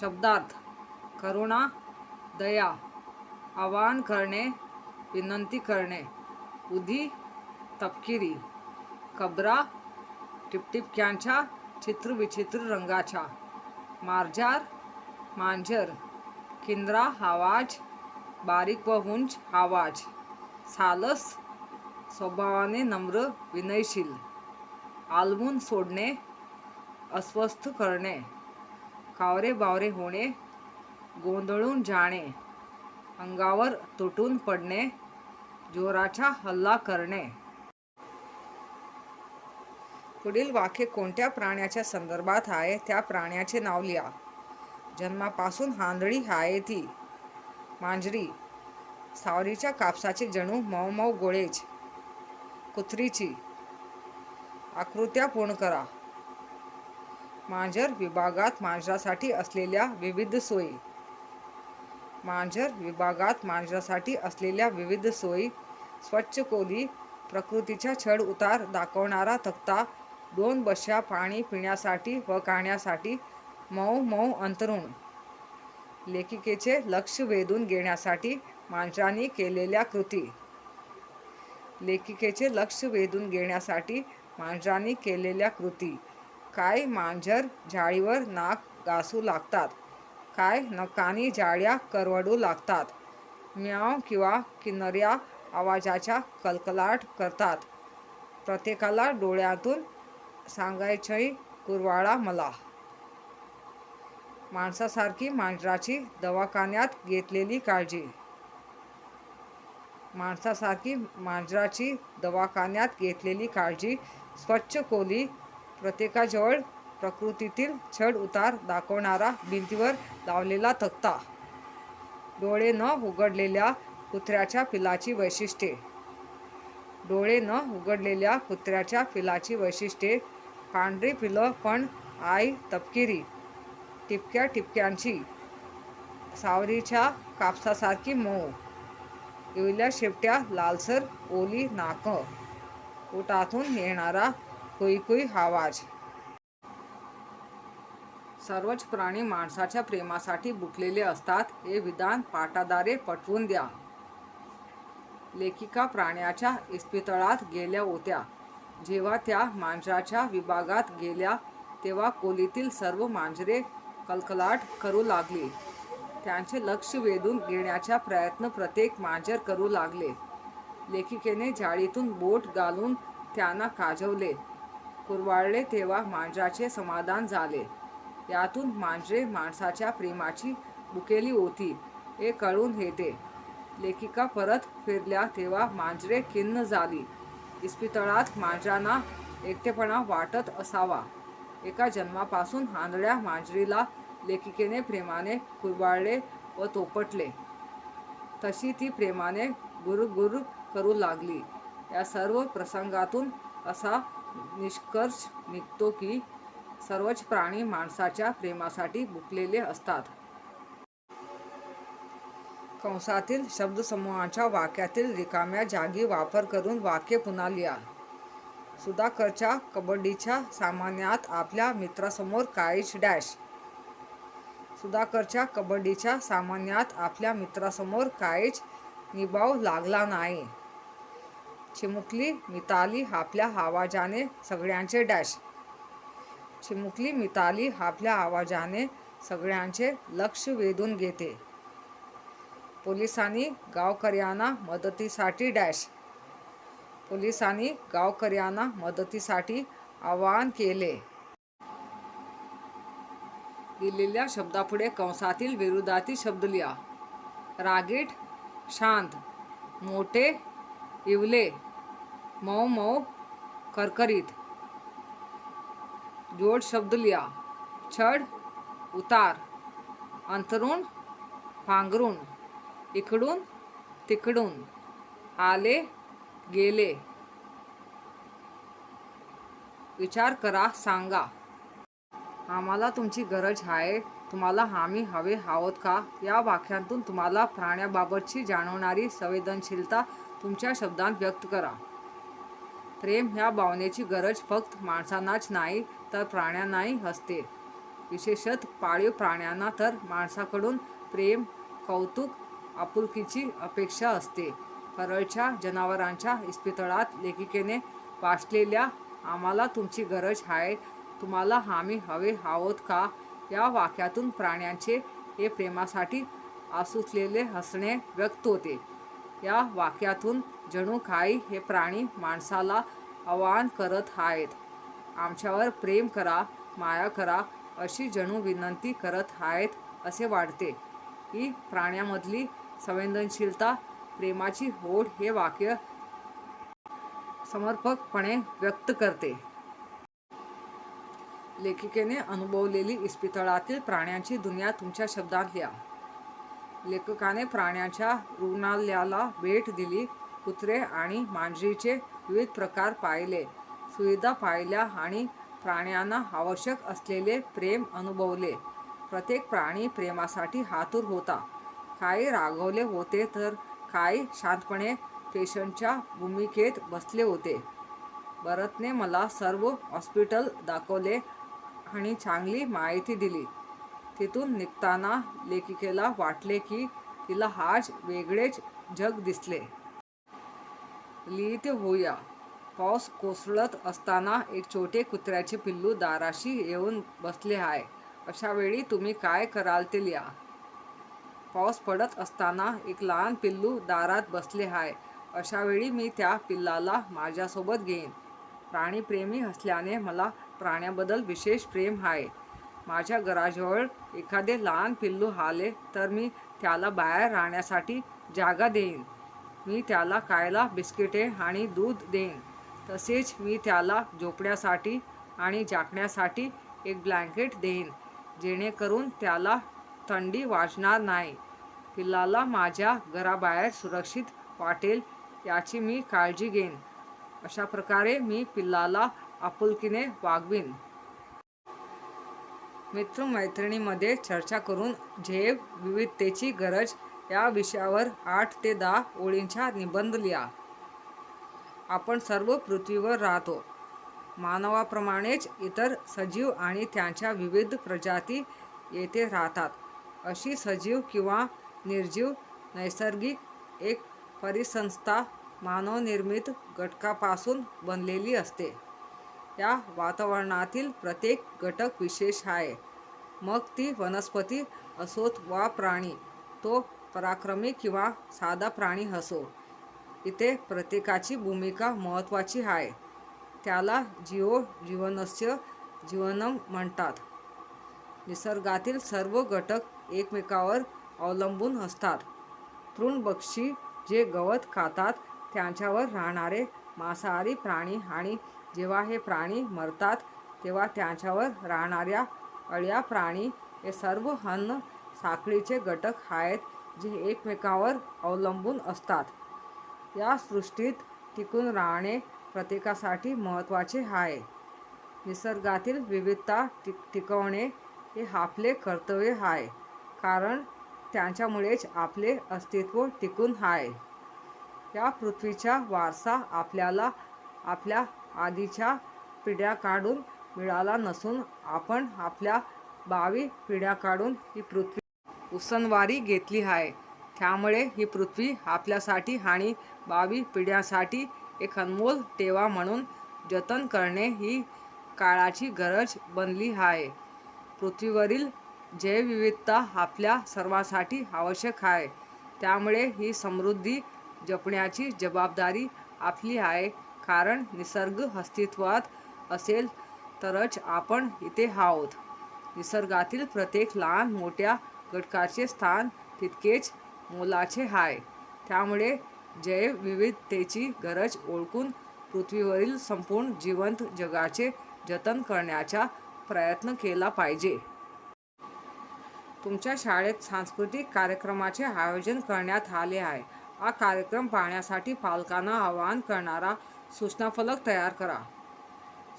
शब्दार्थ करुणा दया आवाहन करणे विनंती करणे उदी तपकिरी कबरा टिपटिपक्यांच्या चित्रविचित्र रंगाच्या मार्जार मांजर किंद्रा आवाज बारीक व हुंच आवाज सालस स्वभावाने नम्र विनयशील आलवून सोडणे अस्वस्थ करणे कावरे बावरे होणे गोंधळून जाणे अंगावर तुटून पडणे जोराचा हल्ला करणे. पुढील वाक्य कोणत्या प्राण्याच्या संदर्भात आहे? त्या प्राण्याचे नाव लिहा. जन्मापासून हांदळी आहे ती. मांजरी. सावरीच्या कापसाचे जणू मऊ मऊ गोळेज. कुत्रीची. आकृत्या पूर्ण करा. मांजर विभागात मांजरासाठी असलेल्या विविध सोयी. मांजर विभागात मांजरासाठी असलेल्या विविध सोयी. स्वच्छ कोली प्रकृतीच्या छड उतार दाखवणारा तक्ता दोन बश्या पाणी पिण्यासाठी व खाण्यासाठी मऊ मऊ अंतरुण. लेखिकेचे लक्ष वेधून घेण्यासाठी मांजरांनी केलेल्या कृती. लेखिकेचे लक्ष वेधून घेण्यासाठी मांजरांनी केलेल्या कृती. काय मांजर जाळीवर नाक घासू लागतात? काय नकानी जाळ्या करवडू लागतात? म्याव किंवा किनऱ्या आवाजाच्या कलकलाट करतात. प्रत्येकाला डोळ्यातून सांगायचंय कुरवाळा मला. माणसासारखी मांजराची दवाखान्यात घेतलेली काळजी. माणसासारखी मांजराची दवाखान्यात घेतलेली काळजी स्वच्छ कोली प्रत्येकाजवळ प्रकृतीतील चढ उतार दाखवणारा भिंतीवर लावलेला तक्ता. डोळे न उघडलेल्या कुत्र्याच्या पिलाची वैशिष्ट्ये. डोळे न उघडलेल्या कुत्र्याच्या पिलाची वैशिष्ट्ये. पांढरी पिलं पण आई तपकिरी. टिपक्या टिपक्यांची. सावरीच्या कापसासारखी मऊ. इवल्या शेपट्या लालसर ओली नाकं. पोटातून येणारा कुईकुई आवाज. सर्वच प्राणी माणसाच्या प्रेमासाठी बुकलेले असतात. हे विधान पाटादारे पटवून द्या. लेखिका प्राण्याच्या इस्पितळात गेल्या होत्या. जेव्हा त्या मांजराच्या विभागात गेल्या तेव्हा कोलीतील सर्व मांजरे कलकलाट करू लागली. त्यांचे लक्ष वेधून घेण्याचा प्रयत्न प्रत्येक मांजर करू लागले. लेखिकेने जाळीतून बोट घालून त्यांना काजवले. कुरवाळले तेव्हा मांजराचे समाधान झाले. यातून मांजरे माणसाच्या प्रेमाची बुकेली होती हे कळून येते. लेखिका परत फिरल्या तेव्हा मांजरे खिन्न झाली. इस्पितळात मांजरांना एकटेपणा वाटत असावा. एका जन्मापासून आंधळ्या मांजरीला लेखिकेने प्रेमाने कुरवाळले व तोपटले. तशी ती प्रेमाने गुरगुर करू लागली. या सर्व प्रसंगातून असा निष्कर्ष निघतो की सर्वच प्राणी माणसाच्या प्रेमासाठी बुकलेले असतात. कंसातील शब्दसमूहाच्या वाक्यातील रिकाम्या जागी वापर करून वाक्य पुन्हा लिहा. सुधाकरच्या कबड्डीच्या सामन्यात आपल्या मित्रासमोर काहीच डॅश. सुधाकरच्या कबड्डीच्या सामन्यात आपल्या मित्रासमोर काहीच निभाव लागला नाही. चिमुकली मिताली आपल्या आवाजाने सगळ्यांचे डॅश. चिमुकली मिताली आपल्या आवाजाने सगळ्यांचे लक्ष वेधून घेते. पोलिसांनी गावकऱ्यांना मदतीसाठी डॅश. पोलिसांनी गावकऱ्यांना मदतीसाठी आवाहन केले. दिलेल्या शब्दापुढे कंसातील विरोधातील शब्द लिहा. रागीट शांत मोठे इवले मऊ मऊ करकरीत. जोड शब्द लिया चढ उतार. अंतरुण पांघरून इकडून तिकडून. आले गेले. विचार करा सांगा. आम्हाला तुमची गरज आहे. तुम्हाला आम्ही हवे आहोत का? या वाक्यांतून तुम्हाला प्राण्याबाबतची जाणवणारी संवेदनशीलता तुमच्या शब्दांत व्यक्त करा. प्रेम ह्या भावनेची गरज फक्त माणसांनाच नाही तर प्राण्यांनाही असते. विशेषत पाळीव प्राण्यांना तर माणसाकडून प्रेम कौतुक आपुलकीची अपेक्षा असते. परळच्या जनावरांच्या इस्पितळात लेखिकेने वाचलेल्या आम्हाला तुमची गरज आहे तुम्हाला आम्ही हवे आहोत का? या वाक्यातून प्राण्यांचे हे प्रेमासाठी आसुसलेले हसणे व्यक्त होते. या वाक्यातून जणू काही हे प्राणी माणसाला आवाहन करत आहेत. आमच्यावर प्रेम करा माया करा अशी जणू विनंती करत आहेत असे वाटते. ही प्राण्यामधली संवेदनशीलता प्रेमाची होड हे वाक्य समर्पकपणे व्यक्त करते. लेखिकेने अनुभवलेली इस्पितळातील प्राण्यांची दुनिया तुमच्या शब्दात लिहा. लेखकाने प्राण्याच्या रुग्णालयाला भेट दिली. कुत्रे आणि मांजरीचे विविध प्रकार पाहिले. सुविधा पाहिल्या आणि प्राण्यांना आवश्यक असलेले प्रेम अनुभवले. प्रत्येक प्राणी प्रेमासाठी हातूर होता. काही रागवले होते तर काही शांतपणे पेशंटच्या भूमिकेत बसले होते. भरतने मला सर्व हॉस्पिटल दाखवले आणि चांगली माहिती दिली. तिथून निघताना लेखिकेला वाटले की तिला आज वेगळेच जग दिसले. लिहिते होऊया. पाऊस कोसळत असताना एक छोटे कुत्र्याचे पिल्लू दाराशी येऊन बसले आहे. अशा वेळी तुम्ही काय कराल ते लिहा. पाऊस पडत असताना एक लहान पिल्लू दारात बसले आहे. अशा वेळी मी त्या पिल्लाला माझ्यासोबत घेईन. प्राणीप्रेमी असल्याने मला प्राण्याबद्दल विशेष प्रेम आहे. माझ्या घराजवळ एखादे लहान पिल्लू आले तर मी त्याला बाहेर राहण्यासाठी जागा देईन. मी त्याला खायला बिस्किटे आणि दूध देईन. तसेच मी त्याला झोपण्यासाठी आणि झाकण्यासाठी एक ब्लँकेट देईन जेणेकरून त्याला थंडी वाजणार नाही. पिल्लाला माझ्या घराबाहेर सुरक्षित वाटेल याची मी काळजी घेईन. अशा प्रकारे मी पिल्लाला आपुलकीने वागवीन. मित्रमैत्रिणीमध्ये चर्चा करून झेव विविधतेची गरज या विषयावर आठ ते दहा ओळींचा निबंध लिहा. आपण सर्व पृथ्वीवर राहतो. मानवाप्रमाणेच इतर सजीव आणि त्यांच्या विविध प्रजाती येथे राहतात. अशी सजीव किंवा निर्जीव नैसर्गिक एक परिसंस्था मानवनिर्मित घटकापासून बनलेली असते. त्या वातावरणातील प्रत्येक घटक विशेष आहे. मग ती वनस्पती असोत वा प्राणी तो पराक्रमी किंवा साधा प्राणी असो इथे प्रत्येकाची भूमिका महत्त्वाची आहे. त्याला जीवो जीवनस्य जीवनम म्हणतात. निसर्गातील सर्व घटक एकमेकावर अवलंबून असतात. तृणभक्षी जे गवत खातात त्यांच्यावर राहणारे मांसाहारी प्राणी आणि जेव्हा हे प्राणी मरतात तेव्हा त्यांच्यावर राहणाऱ्या अळ्या प्राणी हे सर्व अन्न साखळीचे घटक आहेत जे एकमेकावर अवलंबून असतात. या सृष्टीत टिकून राहणे प्रत्येकासाठी महत्त्वाचे आहे. निसर्गातील विविधता टिक टिकवणे हे आपले कर्तव्य आहे कारण त्यांच्यामुळेच आपले अस्तित्व टिकून आहे. या पृथ्वीचा वारसा आपल्याला आपल्या आधीच्या पिढ्याकडून मिळाला नसून आपण आपल्या भावी पिढ्याकडून ही पृथ्वी उसनवारी घेतली आहे. त्यामुळे ही पृथ्वी आपल्यासाठी आणि भावी पिढ्यासाठी एक अनमोल टेवा म्हणून जतन करणे ही काळाची गरज बनली आहे. पृथ्वीवरील जैवविविधता आपल्या सर्वांसाठी आवश्यक आहे. त्यामुळे ही समृद्धी जपण्याची जबाबदारी आपली आहे. कारण निसर्ग अस्तित्वात असेल तरच आपण इथे आहोत. निसर्गातील प्रत्येक लहान मोठ्या घटकाचे स्थान तितकेच मोलाचे आहे. त्यामुळे जैवविविधतेची गरज ओळखून पृथ्वीवरील संपूर्ण जिवंत जगाचे जतन करण्याचा प्रयत्न केला पाहिजे. तुमच्या शाळेत सांस्कृतिक कार्यक्रमाचे आयोजन करण्यात आले आहे. हा कार्यक्रम पाहण्यासाठी पालकांना आवाहन करणारा सूचनाफलक तयार करा.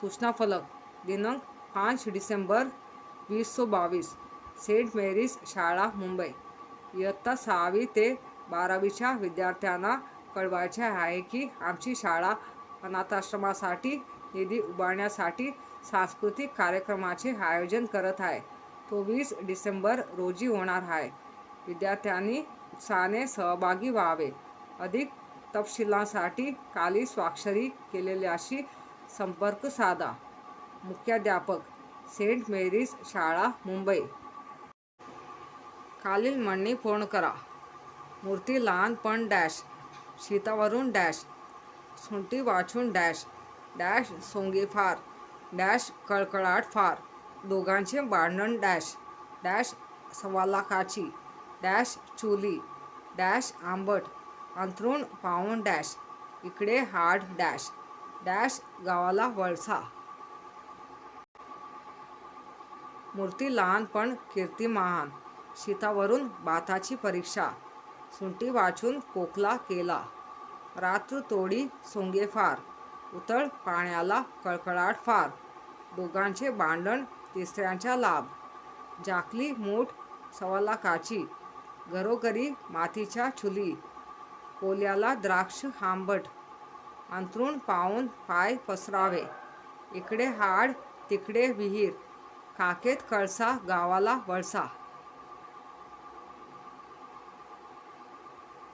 सूचनाफलक दिनांक पाच डिसेंबर वीस सो बावीस सेंट मेरीज शाळा मुंबई. इयत्ता सहावी ते बारावीच्या विद्यार्थ्यांना कळवायचे आहे की आमची शाळा अनाथाश्रमासाठी निधी उभारण्यासाठी सांस्कृतिक कार्यक्रमाचे आयोजन करत आहे. तो वीस डिसेंबर रोजी होणार आहे. विद्यार्थ्यांनी साने सहभागी व्हावे. अधिक तपशिलांसाठी काली स्वाक्षरी केलेल्याशी संपर्क साधा. मुख्याध्यापक सेंट मेरीज शाळा मुंबई. खालील म्हणणी पूर्ण करा. मूर्ती लहानपण डॅश शीतावरून डॅश सुंटी वाचून डॅश डॅश सोंगे फार डॅश कळकळाट फार दोघांचे भांडण डॅश डॅश सव्वा लाखाची. डॅश चुली डॅश आंबट अंथरूण पाहून डॅश इकडे हार्ड डॅश डॅश गावाला वळसा. मूर्ती लहान पण कीर्ती महान शीतावरून बाताची परीक्षा सुंटी वाचून कोकला केला. रात्र तोडी सोंगे फार उतळ पाण्याला कळकळाट फार दोघांचे भांडण तिसऱ्यांचा लाभ. जाकली मूठ सव्वा घरोघरी मातीच्या चुली कोल्याला द्राक्ष आंबट अंथरूण पाहून पाय पसरावे. इकडे हाड तिकडे विहीर. काकेत कळसा गावाला वळसा.